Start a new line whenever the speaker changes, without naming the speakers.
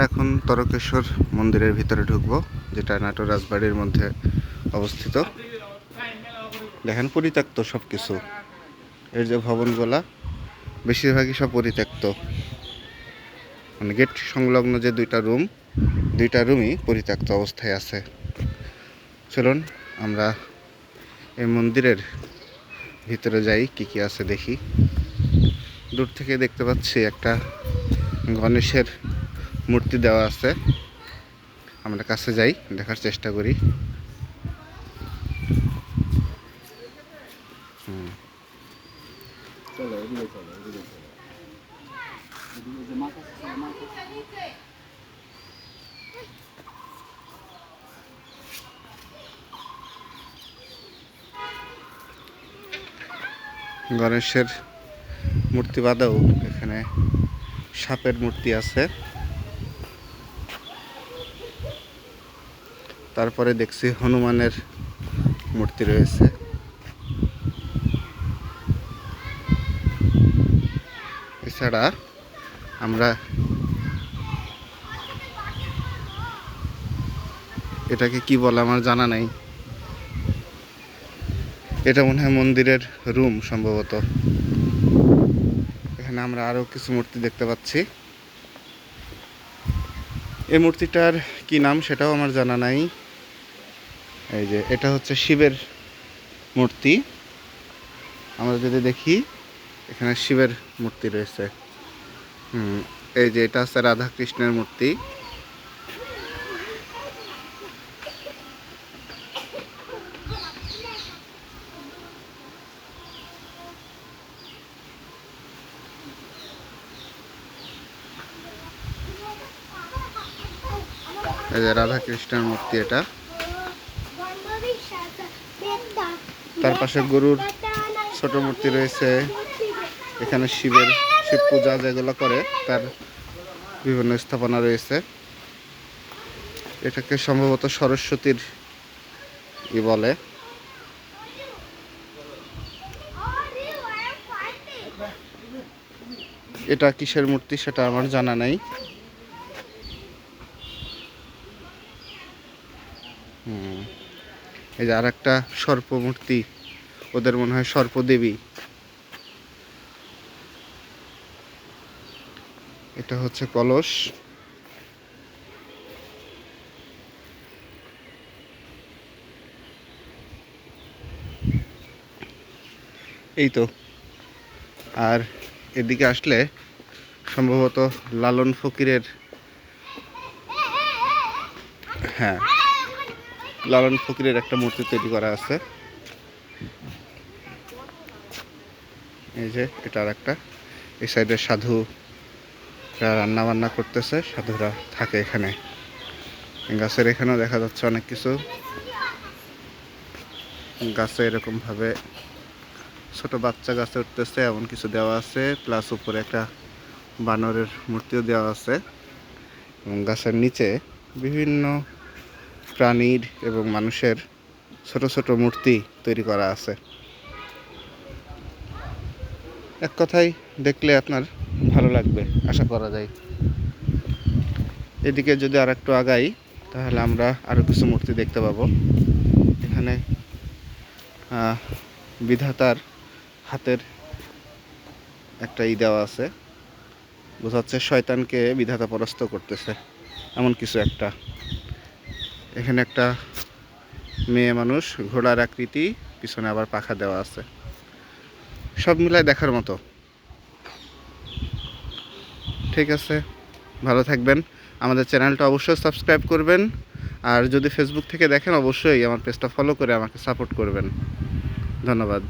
আমরা এখন তরকেশ্বর মন্দিরের ভিতরে ঢুকবো, যেটা নাটোর রাজবাড়ির মধ্যে অবস্থিত। দেখেন পরিত্যক্ত সব কিছু এর যে ভবনগুলা, বেশিরভাগই সব পরিত্যক্ত। মানে গেট সংলগ্ন যে দুইটা রুম, দুইটা রুমই পরিত্যক্ত অবস্থায় আছে। চলুন আমরা এই মন্দিরের ভিতরে যাই, কি কি আছে দেখি। দূর থেকে দেখতে পাচ্ছি একটা গণেশের মূর্তি দেওয়া আছে। আমরা কাছে যাই, দেখার চেষ্টা করি। গণেশের মূর্তি বাদেও এখানে সাপের মূর্তি আছে। তারপরে দেখছি হনুমানের মূর্তি রয়েছে। এছাড়া আমরা এটাকে কি বলে আমার জানা নাই। এটা মনে হয় মন্দিরের রুম সম্ভবত। এখানে আমরা আরও কিছু মূর্তি দেখতে পাচ্ছি। এই মূর্তিটার কি নাম সেটাও আমার জানা নাই। এই যে, এটা হচ্ছে শিবের মূর্তি। আমরা যদি দেখি, এখানে শিবের মূর্তি রয়েছে। হুম, এই যে, এটা হচ্ছে রাধা কৃষ্ণের মূর্তি। এই যে রাধা কৃষ্ণের মূর্তি এটা। তার পাশে গরুর ছোট মূর্তি রয়েছে। এখানে শিবের শিব পূজা যেগুলো করে, তার বিভিন্ন স্থাপনা রয়েছে। এটাকে সম্ভবত সরস্বতীর ই বলে। এটা কিসের মূর্তি সেটা আমার জানা নাই। হুম। এই যে আর একটা সর্প মূর্তি ওদের মনে হয় সর্পদেবী। এটা হচ্ছে কলস। এই তো। আর এদিকে আসলে সম্ভবত লালন ফকিরের হ্যাঁ। লালন ফকিরের একটা মূর্তি তৈরি করা আছে। এই যে, এটা আর একটা এই সাইডে সাধু রান্না বান্না করতেছে, সাধুরা থাকে এখানে। গাছের এখানেও দেখা যাচ্ছে অনেক কিছু। গাছে এরকম ভাবে ছোট বাচ্চা গাছে উঠতেছে, এমন কিছু দেওয়া আছে। প্লাস উপরে একটা বানরের মূর্তিও দেওয়া আছে। এবং গাছের নিচে বিভিন্ন প্রাণীর এবং মানুষের ছোট ছোট মূর্তি তৈরি করা আছে। এক কথায় দেখলে আপনার ভালো লাগবে, আশা করা যায়। এদিকে যদি আর একটু আগাই, তাহলে আমরা আরও কিছু মূর্তি দেখতে পাবো। এখানে বিধাতার হাতের একটা ই দেওয়া আছে। বোঝাচ্ছে শয়তানকে বিধাতা পরাস্ত করতেছে, এমন কিছু একটা। এখানে একটা মেয়ে মানুষ, ঘোড়ার আকৃতি, পিছনে আবার পাখা দেওয়া আছে। সব মিলায় দেখার মতো। ঠিক আছে, ভালো থাকবেন। আমাদের চ্যানেলটা অবশ্যই সাবস্ক্রাইব করবেন। আর যদি ফেসবুক থেকে দেখেন, অবশ্যই আমার পেজটা ফলো করে আমাকে সাপোর্ট করবেন। ধন্যবাদ।